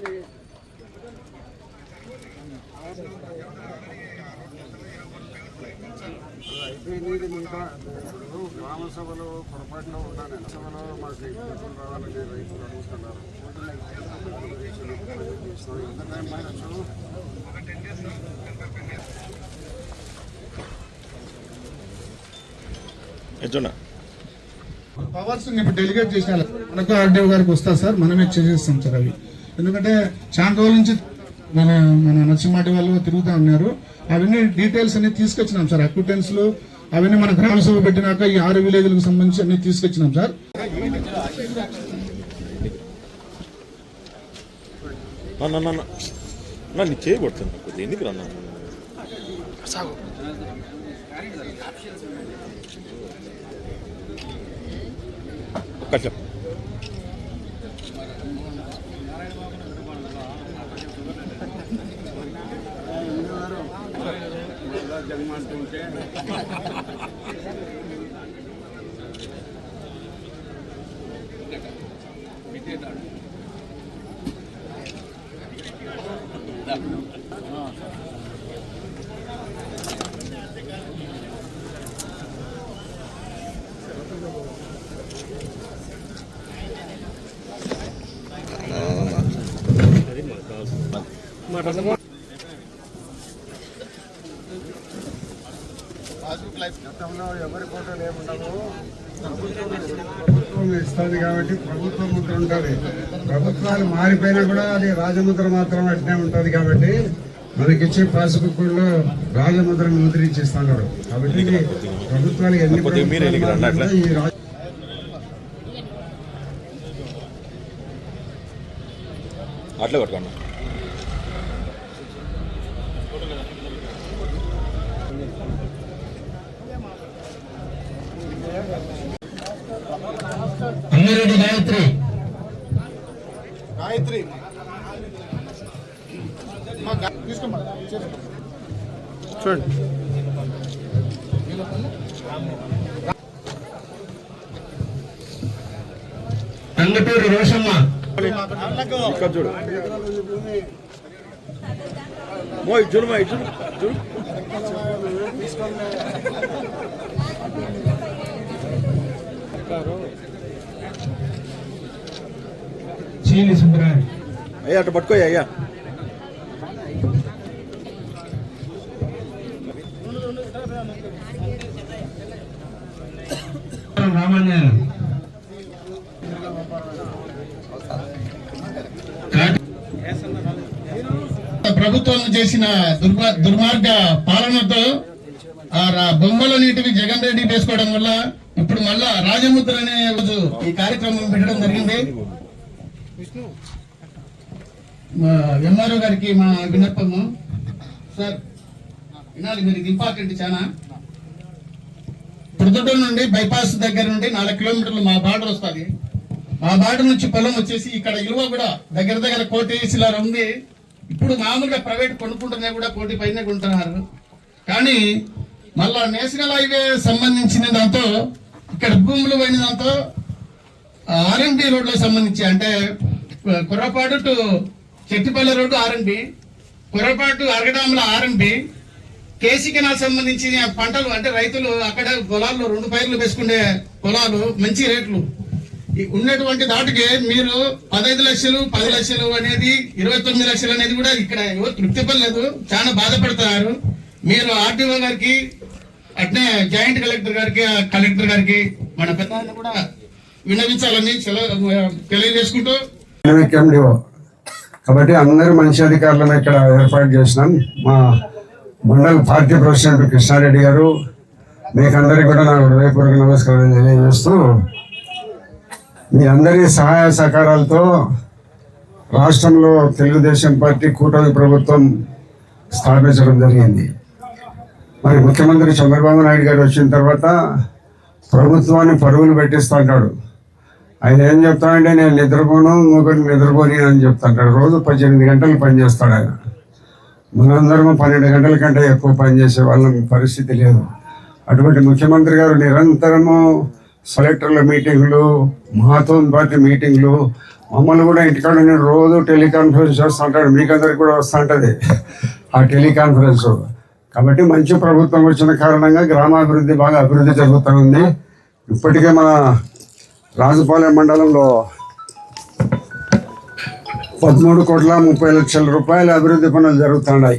చేయి అయిపోయింది ఇంకా గ్రామ సభలో పొరపాటులో ఉన్నాను సభలో మాకు ఇబ్బందులు రావాలని రైతులు అడుగుతున్నారు ఎంత టైం మైనచ్చు పవర్స్ ఇప్పుడు డెలిగేట్ చేసిన మనకు ఆర్డీఓ గారికి వస్తారు సార్ మనమే చేసేస్తాం సార్ అవి. ఎందుకంటే చాలా రోజుల నుంచి మన మన నరసింహాటి వాళ్ళు తిరుగుతూ ఉన్నారు. అవన్నీ డీటెయిల్స్ అన్ని తీసుకొచ్చినాం సార్ అక్విటెన్స్లు అవన్నీ మన గ్రామ సభ పెట్టినాక ఈ ఆరు విలేజ్లకు సంబంధించి అన్ని తీసుకొచ్చినాం సార్. చేయబడుతుంది ఎందుకు రన్నా ఒక్క చెప్పు జగమంటుంటే గతంలో ఎవరి ఫోటోలు ఏముండవు ప్రభుత్వం ఇస్తుంది కాబట్టి ప్రభుత్వం ముద్ర ఉంటుంది ప్రభుత్వాలు మారిపోయినా కూడా అది రాజముద్ర మాత్రం అట్నే ఉంటుంది కాబట్టి మనకిచ్చే పాస్బుక్లో రాజముద్ర ముద్రించిస్తున్నాడు కాబట్టి ప్రభుత్వాలు ఎన్ని ఈ రాజ- అట్లే కొట్టుకోండి. అంగిరెడ్డి గాయత్రి. చూడండి. అంగటూరి రోషమ్మ. ఇక్కడ చూడు. మో ఇటు చూడు మా ఇటు చూడు చూడు సుబ్బరాయుడు అయ్యా అటు పట్టుకోయ్యా అయ్యా చేసిన దుర్మా దుర్మార్గ పాలనతో ఆ బొమ్మల నీటిని జగన్ రెడ్డి వేసుకోవడం వల్ల ఇప్పుడు మళ్ళా రాజముద్ర అనే రోజు ఈ కార్యక్రమం పెట్టడం జరిగింది. ఎంఆర్ఓ గారికి మా విన్నపము. సార్ వినాలి మీరు ఇది ఇంపార్టెంట్ చాలా. ప్రొద్దుటూరు నుండి బైపాస్ దగ్గర నుండి నాలుగు కిలోమీటర్లు మా బార్డర్ వస్తుంది. మా బార్డర్ నుంచి పొలం వచ్చేసి ఇక్కడ ఇలువ కూడా దగ్గర దగ్గర కోటి శిలారు ఉంది. ఇప్పుడు మామూలుగా ప్రైవేట్ కొనుక్కుంటున్నా కూడా కోటి పైన కొంటున్నారు. కానీ మళ్ళా నేషనల్ హైవే సంబంధించిన దాంతో ఇక్కడ భూములు పోయిన దాంతో ఆర్ఎండి రోడ్లకు సంబంధించి అంటే Kurrapatu to Chettipalli road RMD Kurrapatu అరగడాముల RMD KC canal సంబంధించిన పంటలు అంటే రైతులు అక్కడ పొలాల్లో రెండు పైర్లు వేసుకునే పొలాలు మంచి రేట్లు. ఈ ఉన్నటువంటి దాటికి మీరు పదహైదు లక్షలు పది లక్షలు అనేది ఇరవై తొమ్మిది లక్షలు అనేది కూడా ఇక్కడ ఎవరు తృప్తి పడలేదు చాలా బాధపడుతున్నారు. మీరు ఆర్టీఓ గారికి అట్నే జాయింట్ కలెక్టర్ గారికి కలెక్టర్ గారికి మన పెద్ద కూడా విన్నవించాలని తెలియజేసుకుంటూ కాబట్టి అందరూ మంచి అధికారులను ఇక్కడ ఏర్పాటు చేసినాం. మా మండల పార్టీ ప్రెసిడెంట్ కృష్ణారెడ్డి గారు మీకందరికీ కూడా నా హృదయపూర్వక నమస్కారం తెలియజేస్తూ మీ అందరి సహాయ సహకారాలతో రాష్ట్రంలో తెలుగుదేశం పార్టీ కూటమి ప్రభుత్వం స్థాపించడం జరిగింది. మరి ముఖ్యమంత్రి చంద్రబాబు నాయుడు గారు వచ్చిన తర్వాత ప్రభుత్వాన్ని పరుగులు పెట్టిస్తూ అంటాడు. ఆయన ఏం చెప్తానంటే నేను నిద్రపోను ఇంకొకటి నిద్రపోని అని చెప్తాడు రోజు పద్దెనిమిది గంటలు పనిచేస్తాడు ఆయన. మనందరం పన్నెండు గంటల కంటే ఎక్కువ పనిచేసే వాళ్ళ పరిస్థితి లేదు. అటువంటి ముఖ్యమంత్రి గారు నిరంతరము సెలెక్టర్ల మీటింగ్లు మాతో పార్టీ మీటింగ్లు. మమ్మల్ని కూడా ఇంటికాడ నేను రోజు టెలికాన్ఫరెన్స్ చేస్తుంటాడు. మీకందరికి కూడా వస్తుంటుంది ఆ టెలికాన్ఫరెన్స్. కాబట్టి మంచి ప్రభుత్వం వచ్చిన కారణంగా గ్రామాభివృద్ధి బాగా అభివృద్ధి జరుగుతూ ఉంది. ఇప్పటికే మన రాజుపాలెం మండలంలో పదమూడు కోట్ల ముప్పై లక్షల రూపాయల అభివృద్ధి పనులు జరుగుతున్నాయి.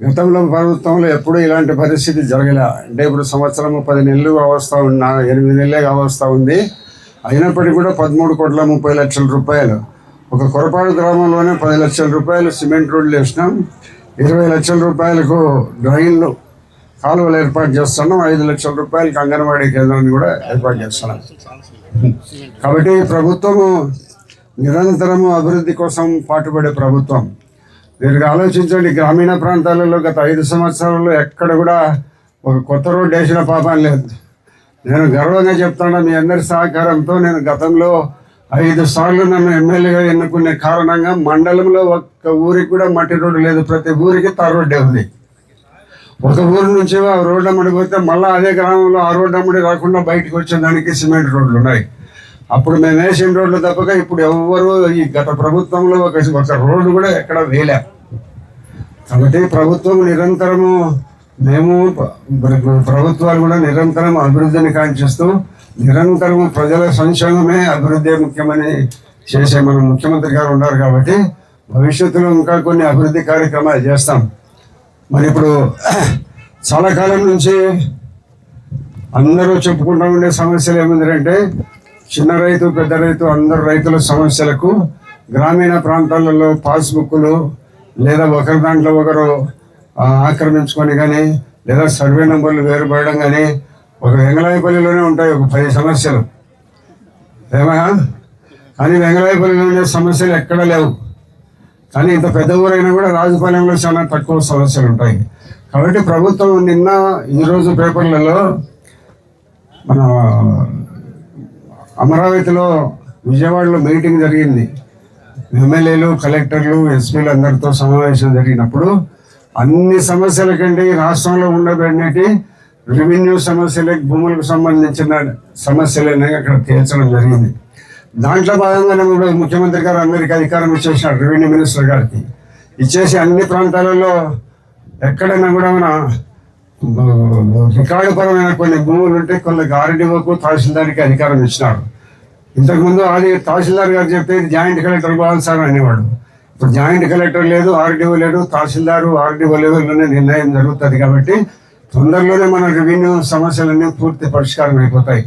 గతంలో ప్రభుత్వంలో ఎప్పుడూ ఇలాంటి పరిస్థితి జరగలే. అంటే ఇప్పుడు సంవత్సరం పది నెలలు అవస్థ ఉన్న ఎనిమిది నెలలే అవస్థ ఉంది. అయినప్పటికీ కూడా పదమూడు కోట్ల ముప్పై లక్షల రూపాయలు. ఒక కొరపాడు గ్రామంలోనే పది లక్షల రూపాయలు సిమెంట్ రోడ్లు వేసినాం. ఇరవై లక్షల రూపాయలకు డ్రైన్లు కాలువలు ఏర్పాటు చేస్తున్నాం. ఐదు లక్షల రూపాయలకు అంగన్వాడీ కేంద్రాన్ని కూడా ఏర్పాటు చేస్తున్నాం. కాబట్టి ప్రభుత్వము నిరంతరము అభివృద్ధి కోసం పాటుపడే ప్రభుత్వం. మీరు ఆలోచించండి గ్రామీణ ప్రాంతాలలో గత ఐదు సంవత్సరాలు ఎక్కడ కూడా ఒక కొత్త రోడ్డు వేసిన పాపం లేదు. నేను గర్వంగా చెప్తాను మీ అందరి సహకారంతో నేను గతంలో ఐదు సార్లు నన్ను ఎమ్మెల్యేగా ఎన్నుకునే కారణంగా మండలంలో ఒక్క ఊరికి కూడా మట్టి రోడ్డు లేదు. ప్రతి ఊరికి తార్ రోడ్డే ఉంది. ఒక ఊరు నుంచి ఆ రోడ్డు అమ్మడి పోతే మళ్ళీ అదే గ్రామంలో ఆ రోడ్డు అమ్మడి రాకుండా బయటకు వచ్చేదానికి సిమెంట్ రోడ్లు ఉన్నాయి. అప్పుడు మేము వేసిన రోడ్లు తప్పక ఇప్పుడు ఎవ్వరు ఈ గత ప్రభుత్వంలో ఒక ఒక రోడ్డు కూడా ఎక్కడ వేలే కాబట్టి ప్రభుత్వం నిరంతరము మేము ప్రభుత్వాలు కూడా నిరంతరం అభివృద్ధిని కాంక్షిస్తూ నిరంతరం ప్రజల సంక్షేమమే అభివృద్ధి ముఖ్యమని చేసే మన ముఖ్యమంత్రి గారు ఉన్నారు కాబట్టి భవిష్యత్తులో ఇంకా కొన్ని అభివృద్ధి కార్యక్రమాలు చేస్తాం. మరి ఇప్పుడు చాలా కాలం నుంచి అందరూ చెప్పుకుంటూ ఉండే సమస్యలు ఏముందంటే చిన్న రైతు పెద్ద రైతు అందరు రైతుల సమస్యలకు గ్రామీణ ప్రాంతాలలో పాస్బుక్లు లేదా ఒకరి దాంట్లో ఒకరు ఆక్రమించుకొని కానీ లేదా సర్వే నెంబర్లు వేరుపడడం కానీ ఒక వెంగళాయపల్లిలోనే ఉంటాయి ఒక పది సమస్యలు. ఏమయ్యా కానీ వెంగళాయపల్లిలో ఉండే సమస్యలు ఎక్కడ లేవు. కానీ ఇంత పెద్ద ఊరైనా కూడా రాజపాలెంలో చాలా తక్కువ సమస్యలు ఉంటాయి. కాబట్టి ప్రభుత్వం నిన్న ఈరోజు పేపర్లలో మన అమరావతిలో విజయవాడలో మీటింగ్ జరిగింది. ఎమ్మెల్యేలు కలెక్టర్లు ఎస్పీలు అందరితో సమావేశం జరిగినప్పుడు అన్ని సమస్యల కంటే ఈ రాష్ట్రంలో ఉండబడినటి రెవెన్యూ సమస్యలకు భూములకు సంబంధించిన సమస్యలనే అక్కడ తేల్చడం జరిగింది. దాంట్లో భాగంగానే కూడా ముఖ్యమంత్రి గారు అందరికీ అధికారం ఇచ్చేసినారు రెవెన్యూ మినిస్టర్ గారికి. ఇచ్చేసి అన్ని ప్రాంతాలలో ఎక్కడైనా కూడా మన రికార్డుపరమైన కొన్ని భూములు ఉంటే కొన్ని ఆర్డీఓకు తహసీల్దార్కి అధికారం ఇచ్చినారు. ఇంతకుముందు అది తహసీల్దార్ గారు చెప్పేది జాయింట్ కలెక్టర్ బాగుంది సార్ అనేవాడు. ఇప్పుడు జాయింట్ కలెక్టర్ లేదు ఆర్డీఓ లేదు తహసీల్దారు ఆర్డీఓ లెవెల్లోనే నిర్ణయం జరుగుతుంది కాబట్టి తొందరలోనే మన రెవెన్యూ సమస్యలన్నీ పూర్తి పరిష్కారం అయిపోతాయి.